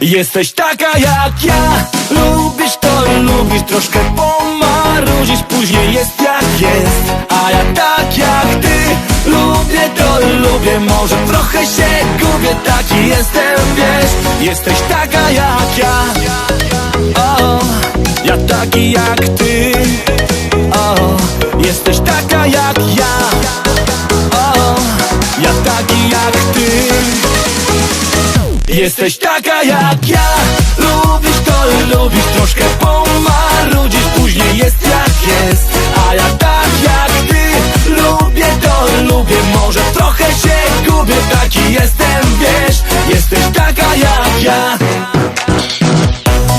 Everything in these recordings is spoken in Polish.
Jesteś taka jak ja. Lubisz to, lubisz troszkę pomarudzić. Później jest jak jest. A ja tak jak ty. Lubię to, lubię. Może trochę się gubię. Taki jestem, wiesz. Jesteś taka jak ja. O, Ja taki jak ty Jesteś taka jak ja. Lubisz to, lubisz troszkę pomarudzić Później jest jak jest. A ja tak jak ty. Lubię to, lubię. Może trochę się gubię. Taki jestem, wiesz. Jesteś taka jak ja.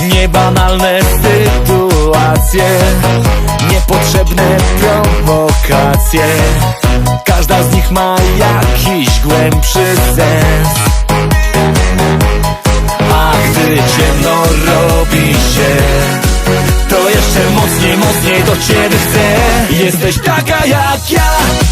Niebanalne sytuacje. Niepotrzebne prowokacje. Każda z nich ma jakiś mocniej do ciebie chcę. Jesteś taka jak ja.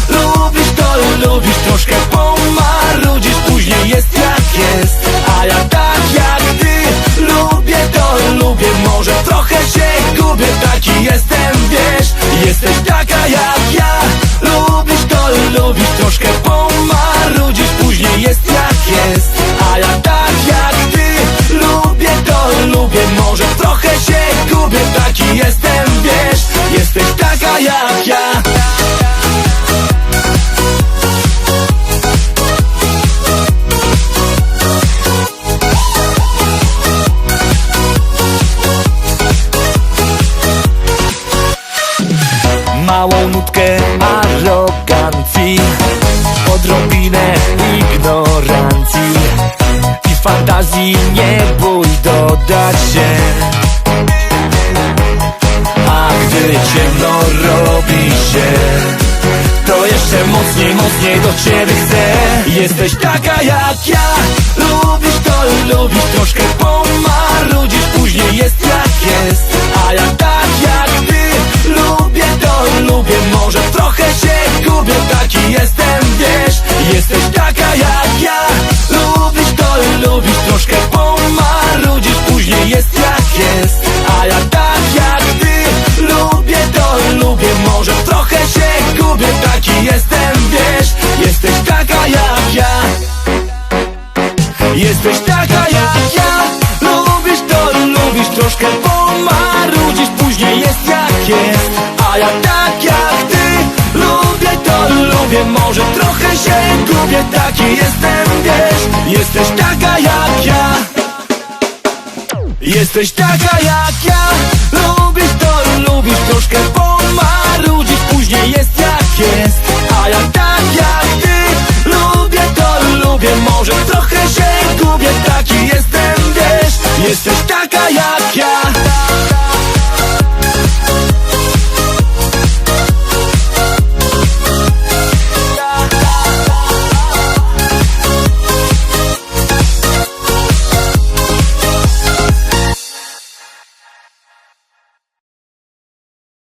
Lubisz to, lubisz troszkę pomarudzić Później jest jak jest. A ja tak jak ty. Lubię to, lubię. Może trochę się gubię. Taki jestem, wiesz. Jesteś taka jak ja. Lubisz to, lubisz troszkę pomarudzić Później jest jak Małą nutkę arogancji Odrobinę ignorancji I fantazji nie bój dodać się. A gdy ciemno robi się To jeszcze mocniej, mocniej do ciebie chcę. Jesteś taka jak ja Lubisz to, lubisz troszkę pomarudzić Później jest jak jest taka jak ja. Jesteś taka jak ja. Lubisz to, lubisz troszkę pomarudzić. Później jest jak jest. A ja tak jak ty. Lubię to, lubię. Może trochę się gubię. Taki jestem, wiesz. Jesteś taka jak ja. Jesteś taka jak ja. Lubisz to, lubisz troszkę pomarudzić. Później jest jak Może trochę się gubię Taki